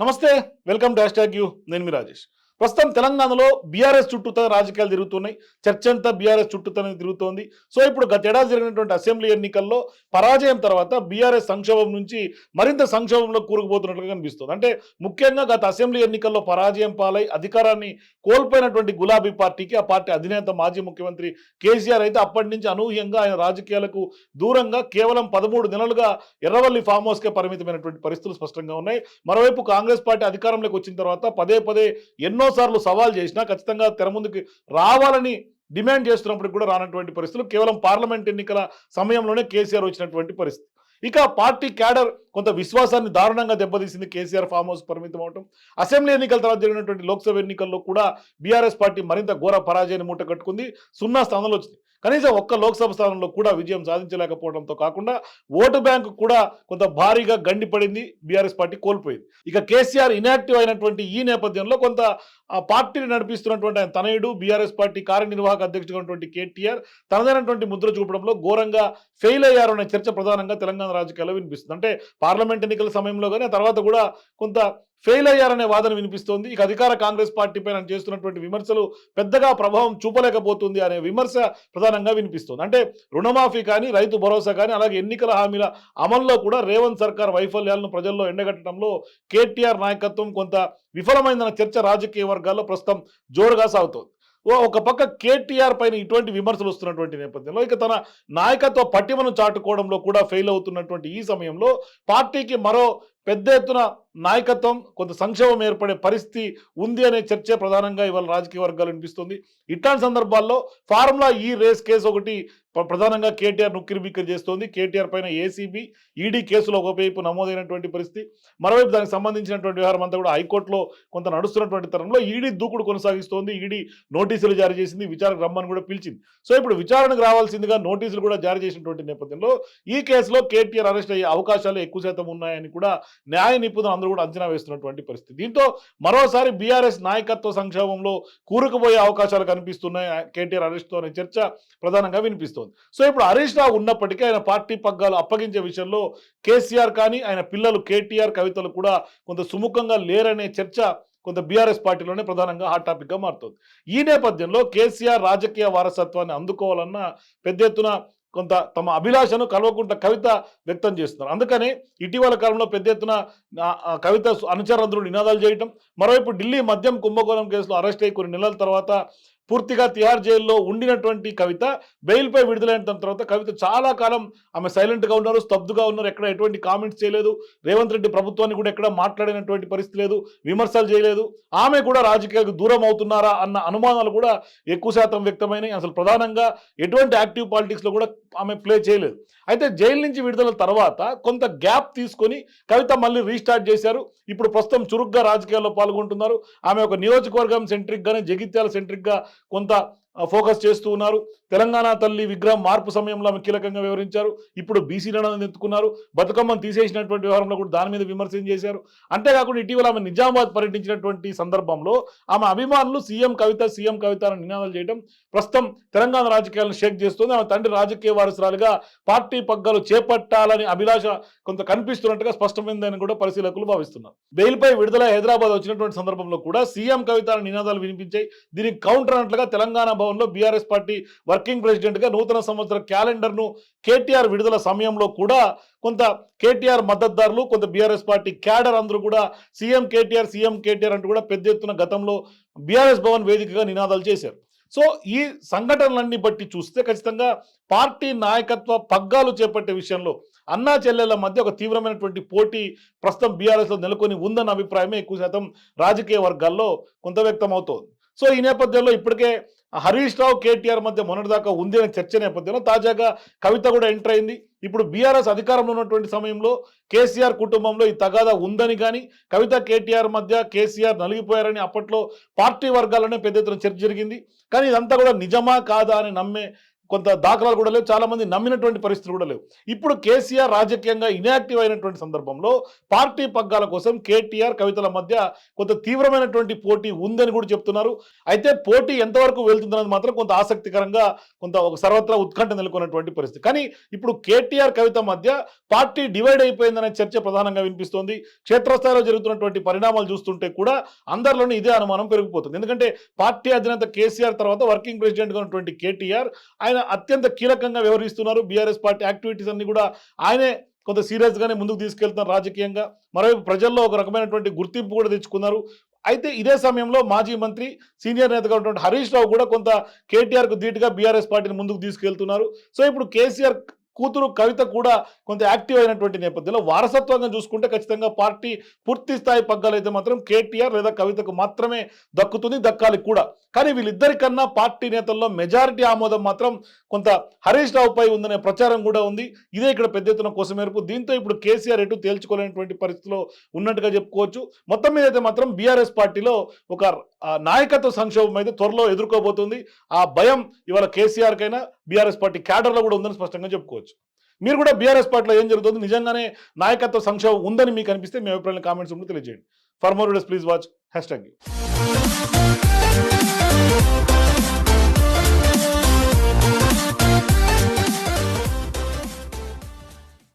నమస్తే welcome to hashtag you నేను మీ రాజేష్ ప్రస్తుతం తెలంగాణలో బీఆర్ఎస్ చుట్టూతో రాజకీయాలు తిరుగుతున్నాయి. చర్చ అంతా బీఆర్ఎస్ చుట్టూతోనే తిరుగుతోంది. సో ఇప్పుడు గతేడాది జరిగినటువంటి అసెంబ్లీ ఎన్నికల్లో పరాజయం తర్వాత బీఆర్ఎస్ సంక్షోభం నుంచి మరింత సంక్షోభంలో కూరుకుపోతున్నట్లుగా కనిపిస్తుంది. అంటే ముఖ్యంగా గత అసెంబ్లీ ఎన్నికల్లో పరాజయం పాలై అధికారాన్ని కోల్పోయినటువంటి గులాబీ పార్టీకి ఆ పార్టీ అధినేత మాజీ ముఖ్యమంత్రి కేసీఆర్ అయితే అప్పటి నుంచి అనూహ్యంగా ఆయన రాజకీయాలకు దూరంగా కేవలం పదమూడు నెలలుగా ఎర్రవల్లి ఫామ్ హౌస్కే పరిమితమైనటువంటి పరిస్థితులు స్పష్టంగా ఉన్నాయి. మరోవైపు కాంగ్రెస్ పార్టీ అధికారంలోకి వచ్చిన తర్వాత పదే పదే ఎన్నోసార్లు సవాల్ చేసినా ఖచ్చితంగా తెర ముందుకు రావాలని డిమాండ్ చేస్తున్నప్పుడు కూడా రానటువంటి పరిస్థితులు. కేవలం పార్లమెంట్ ఎన్నికల సమయంలోనే కేసీఆర్ వచ్చినటువంటి పరిస్థితి. ఇక పార్టీ క్యాడర్ కొంత విశ్వాసాన్ని దారుణంగా దెబ్బతీసింది కేసీఆర్ ఫామ్ హౌస్ పరిమితం అవటం. అసెంబ్లీ ఎన్నికల తర్వాత జరిగినటువంటి లోక్సభ ఎన్నికల్లో కూడా బీఆర్ఎస్ పార్టీ మరింత ఘోర పరాజయాన్ని మూట కట్టుకుంది సున్నా స్థానంలో వచ్చింది కనీసం ఒక్క లోక్సభ స్థానంలో కూడా విజయం సాధించలేకపోవడంతో కాకుండా ఓటు బ్యాంకు కూడా కొంత భారీగా గండిపడింది బీఆర్ఎస్ పార్టీ కోల్పోయింది. ఇక కేసీఆర్ ఇనాక్టివ్ అయినటువంటి ఈ నేపథ్యంలో కొంత ఆ పార్టీని నడిపిస్తున్నటువంటి ఆయన తనయుడు బీఆర్ఎస్ పార్టీ కార్యనిర్వాహక అధ్యక్షుడు ఉన్నటువంటి కేటీఆర్ తనదైనటువంటి ముద్ర చూపడంలో ఘోరంగా ఫెయిల్ అయ్యారు అనే చర్చ ప్రధానంగా తెలంగాణ రాజకీయాల్లో వినిపిస్తుంది. అంటే పార్లమెంట్ ఎన్నికల సమయంలో కానీ తర్వాత కూడా కొంత ఫెయిల్ అయ్యారనే వాదన వినిపిస్తోంది. ఇక అధికార కాంగ్రెస్ పార్టీ పైన చేస్తున్నటువంటి విమర్శలు పెద్దగా ప్రభావం చూపలేకపోతుంది అనే విమర్శ ప్రధానంగా వినిపిస్తుంది. అంటే రుణమాఫీ కానీ రైతు భరోసా కానీ అలాగే ఎన్నికల హామీల అమల్లో కూడా రేవంత్ సర్కార్ వైఫల్యాలను ప్రజల్లో ఎండగట్టడంలో కేటీఆర్ నాయకత్వం కొంత విఫలమైందన్న చర్చ రాజకీయ వర్గాల్లో ప్రస్తుతం జోరుగా సాగుతోంది. ఓ ఒక పక్క కేటీఆర్ పైన ఇటువంటి విమర్శలు వస్తున్నటువంటి నేపథ్యంలో ఇక తన నాయకత్వ పట్టిమను చాటుకోవడంలో కూడా ఫెయిల్ అవుతున్నటువంటి ఈ సమయంలో పార్టీకి మరో పెద్ద ఎత్తున నాయకత్వం కొంత సంక్షేమం ఏర్పడే పరిస్థితి ఉంది అనే చర్చే ప్రధానంగా ఇవాళ రాజకీయ వర్గాలు వినిపిస్తుంది. ఇట్లాంటి సందర్భాల్లో ఫార్ములా ఈ రేస్ కేసు ఒకటి ప్రధానంగా కేటీఆర్ నుక్కిరి బిక్కిరి చేస్తోంది. కేటీఆర్ పైన ఏసీబీ ఈడీ కేసులో ఒకవైపు నమోదైనటువంటి పరిస్థితి. మరోవైపు దానికి సంబంధించినటువంటి వ్యవహారం అంతా కూడా హైకోర్టులో కొంత నడుస్తున్నటువంటి తరంలో ఈడీ దూకుడు కొనసాగిస్తోంది. ఈడీ నోటీసులు జారీ చేసింది. విచారణకు రమ్మని కూడా పిలిచింది. సో ఇప్పుడు విచారణకు రావాల్సిందిగా నోటీసులు కూడా జారీ చేసినటువంటి నేపథ్యంలో ఈ కేసులో కేటీఆర్ అరెస్ట్ అయ్యే అవకాశాలు ఎక్కువ శాతం ఉన్నాయని కూడా న్యాయ నిపుణులు అందరూ కూడా అంచనా వేస్తున్నటువంటి పరిస్థితి. దీంతో మరోసారి బీఆర్ఎస్ నాయకత్వ సంక్షోభంలో కూరుకుపోయే అవకాశాలు కనిపిస్తున్నాయి. కేటీఆర్ అరెస్ట్తో అనే చర్చ ప్రధానంగా వినిపిస్తోంది. సో ఇప్పుడు హరీష్ రావు ఉన్నప్పటికీ ఆయన పార్టీ పగ్గాలు అప్పగించే విషయంలో కేసీఆర్ కానీ ఆయన పిల్లలు కేటీఆర్ కవితలు కూడా కొంత సుముఖంగా లేరనే చర్చ కొంత బీఆర్ఎస్ పార్టీలోనే ప్రధానంగా హాట్ టాపిక్గా మారుతుంది. ఈ నేపథ్యంలో కేసీఆర్ రాజకీయ వారసత్వాన్ని అందుకోవాలన్న పెద్ద ఎత్తున కొంత తమ అభిలాషను కలవకుండా కవిత వ్యక్తం చేస్తున్నారు. అందుకని ఇటీవల కాలంలో పెద్ద ఎత్తున కవిత అనుచరులందరూ నినాదాలు చేయటం మరోవైపు ఢిల్లీ మద్యం కుంభకోణం కేసులో అరెస్ట్ అయ్యి కొన్ని నెలల తర్వాత పూర్తిగా తిహార్ జైల్లో ఉండినటువంటి కవిత బెయిల్పై విడుదలైన తర్వాత కవిత చాలా కాలం ఆమె సైలెంట్గా ఉన్నారు స్తబ్దుగా ఉన్నారు ఎక్కడ ఎటువంటి కామెంట్స్ చేయలేదు. రేవంత్ రెడ్డి ప్రభుత్వాన్ని కూడా ఎక్కడ మాట్లాడినటువంటి పరిస్థితి లేదు విమర్శలు చేయలేదు. ఆమె కూడా రాజకీయాలకు దూరం అవుతున్నారా అన్న అనుమానాలు కూడా ఎక్కువ శాతం వ్యక్తమైనాయి అసలు ప్రధానంగా ఎటువంటి యాక్టివ్ పాలిటిక్స్లో కూడా ఆమె ప్లే చేయలేదు. అయితే జైలు నుంచి విడుదల తర్వాత కొంత గ్యాప్ తీసుకొని కవిత మళ్ళీ రీస్టార్ట్ చేశారు. ఇప్పుడు ప్రస్తుతం చురుగ్గా రాజకీయాల్లో పాల్గొంటున్నారు. ఆమె ఒక నియోజకవర్గం సెంట్రిక్గానే జగిత్యాల సెంట్రిక్గా కొంత ఆ, ఫోకస్ చేస్తూ ఉన్నారు. తెలంగాణ తల్లి విగ్రహం మార్పు సమయంలో ఆమె కీలకంగా వివరించారు. ఇప్పుడు బీసీ ఎత్తుకున్నారు. బతుకమ్మను తీసేసినటువంటి వ్యవహారంలో కూడా దాని మీద విమర్శం చేశారు. అంతేకాకుండా ఇటీవల ఆమె నిజామాబాద్ పర్యటించినటువంటి సందర్భంలో ఆమె అభిమానులు సీఎం కవిత సీఎం కవిత అని నినాదాలు చేయడం ప్రస్తుతం తెలంగాణ రాజకీయాలను షేక్ చేస్తుంది. ఆమె తండ్రి రాజకీయ వారసురాలుగా పార్టీ పగ్గాలు చేపట్టాలని అభిలాష కొంత కనిపిస్తున్నట్టుగా స్పష్టమైందని కూడా పరిశీలకులు భావిస్తున్నారు. బెయిల్పై విడుదల హైదరాబాద్ వచ్చినటువంటి సందర్భంలో కూడా సీఎం కవిత నినాదాలు వినిపించాయి. దీనికి కౌంటర్ అన్నట్లుగా తెలంగాణ భవన్లో బీఆర్ఎస్ పార్టీ వర్కింగ్ ప్రెసిడెంట్గా నూతన సంవత్సర క్యాలెండర్ను కేటీఆర్ విడుదల సమయంలో కూడా కొంత కేటీఆర్ మద్దతుదారులు కొంత బీఆర్ఎస్ పార్టీ క్యాడర్ అందరూ కూడా సీఎం కేటీఆర్ సీఎం కేటీఆర్ అంటూ కూడా పెద్ద ఎత్తున గతంలో బీఆర్ఎస్ భవన్ వేదికగా నినాదాలు చేశారు. సో ఈ సంఘటనలన్నీ బట్టి చూస్తే ఖచ్చితంగా పార్టీ నాయకత్వ పగ్గాలు చేపట్టే విషయంలో అన్నా చెల్లెల మధ్య ఒక తీవ్రమైనటువంటి పోటీ ప్రస్తుతం బీఆర్ఎస్లో నెలకొని ఉందన్న అభిప్రాయమే ఎక్కువ శాతం రాజకీయ వర్గాల్లో కొంత వ్యక్తం అవుతోంది సో ఈ నేపథ్యంలో ఇప్పటికే హరీష్ రావు కేటీఆర్ మధ్య మొన్నటిదాకా ఉంది అనే చర్చ నేపథ్యంలో తాజాగా కవిత కూడా ఎంటర్ అయింది. ఇప్పుడు బీఆర్ఎస్ అధికారంలో ఉన్నటువంటి సమయంలో కేసీఆర్ కుటుంబంలో ఈ తగాదా ఉందని కానీ కవిత కేటీఆర్ మధ్య కేసీఆర్ నలిగిపోయారని అప్పట్లో పార్టీ వర్గాల్లోనే పెద్ద ఎత్తున చర్చ జరిగింది. కానీ ఇదంతా కూడా నిజమా కాదా అని నమ్మే కొంత దాఖలాలు కూడా లేవు. చాలా మంది నమ్మినటువంటి పరిస్థితులు కూడా లేవు. ఇప్పుడు కేసీఆర్ రాజకీయంగా ఇనాక్టివ్ అయినటువంటి సందర్భంలో పార్టీ పగ్గాల కోసం కేటీఆర్ కవితల మధ్య కొంత తీవ్రమైనటువంటి పోటీ ఉందని కూడా చెప్తున్నారు. అయితే పోటీ ఎంతవరకు వెళ్తుందన్నది మాత్రం కొంత ఆసక్తికరంగా కొంత ఒక సర్వత్రా ఉత్కంఠ నెలకొన్నటువంటి పరిస్థితి. కానీ ఇప్పుడు కేటీఆర్ కవిత మధ్య పార్టీ డివైడ్ అయిపోయిందనే చర్చ ప్రధానంగా వినిపిస్తోంది. క్షేత్రస్థాయిలో జరుగుతున్నటువంటి పరిణామాలు చూస్తుంటే కూడా అందరిలోనూ ఇదే అనుమానం పెరిగిపోతుంది. ఎందుకంటే పార్టీ అధినేత కేసీఆర్ తర్వాత వర్కింగ్ ప్రెసిడెంట్గా ఉన్నటువంటి కేటీఆర్ ఆయన అత్యంత కీలకంగా వ్యవహరిస్తున్నారు. బీఆర్ఎస్ పార్టీ యాక్టివిటీస్ అన్ని కూడా ఆయనే కొంత సీరియస్గానే ముందుకు తీసుకెళ్తున్నారు రాజకీయంగా. మరోవైపు ప్రజల్లో ఒక రకమైనటువంటి గుర్తింపు కూడా తెచ్చుకున్నారు. అయితే ఇదే సమయంలో మాజీ మంత్రి సీనియర్ నేతగా ఉన్నటువంటి హరీష్ రావు కూడా కొంత కేటీఆర్కు ధీటుగా బీఆర్ఎస్ పార్టీని ముందుకు తీసుకెళ్తున్నారు. సో ఇప్పుడు కేసీఆర్ కూతురు కవిత కూడా కొంత యాక్టివ్ అయినటువంటి నేపథ్యంలో వారసత్వంగా చూసుకుంటే ఖచ్చితంగా పార్టీ పూర్తి స్థాయి పగ్గాలు అయితే మాత్రం కేటీఆర్ లేదా కవితకు మాత్రమే దక్కుతుంది దక్కాలి కూడా. కానీ వీళ్ళిద్దరికన్నా పార్టీ నేతల్లో మెజారిటీ ఆమోదం మాత్రం కొంత హరీష్ రావుపై ఉందనే ప్రచారం కూడా ఉంది. ఇదే ఇక్కడ పెద్ద ఎత్తున కోసం మేరకు దీంతో ఇప్పుడు కేసీఆర్ ఎటు తేల్చుకోలేనటువంటి పరిస్థితిలో ఉన్నట్టుగా చెప్పుకోవచ్చు. మొత్తం మీద అయితే మాత్రం బీఆర్ఎస్ పార్టీలో ఒక నాయకత్వ సంక్షోభం అయితే త్వరలో ఎదుర్కోబోతుంది. ఆ భయం ఇవాళ కేసీఆర్కైనా బీఆర్ఎస్ పార్టీ క్యాడర్లో కూడా ఉందని స్పష్టంగా చెప్పుకోవచ్చు. మీరు కూడా బీఆర్ఎస్ పార్టీలో ఏం జరుగుతుంది? నిజంగానే నాయకత్వ సంక్షోభం ఉందని మీకు అనిపిస్తే మీ అభిప్రాయం కామెంట్స్ ఉంటే తెలియజేయండి. For more videos please watch hashtag